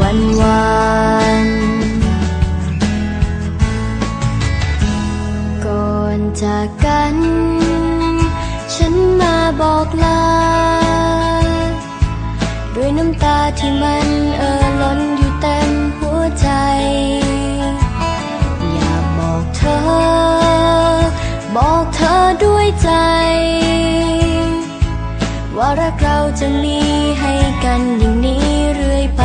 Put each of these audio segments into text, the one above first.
วันวานก่อนจากกัน ฉันมาบอกลา ด้วยน้ำตาที่มันเอ่อล้นอยู่เต็มหัวใจ อยากบอกเธอ บอกเธอด้วยใจ ว่ารักเราจะมีให้กันอย่างนี้เรื่อยไป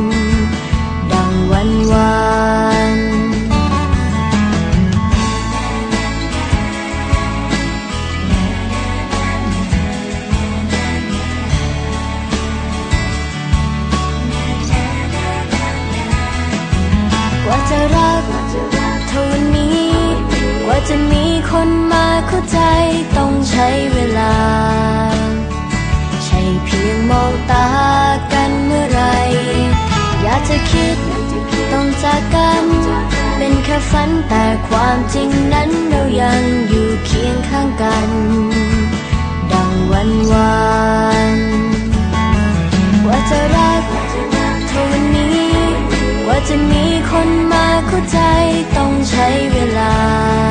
ดังวันวานกว่าจะรักเท่าวันนี้ กว่าจะมีคนมาเข้าใจต้องใช้เวลา ใช่เพียงมองตากันเมื่อไรอยากจะคิด จากกัน เป็นแค่ฝันแต่ความจริงนั้นเรายังอยู่เคียงข้างกัน ดังวันวานว่าจะรักเท่าวันนี้ ว่าจะมีคนมาเข้าใจต้องใช้เวลา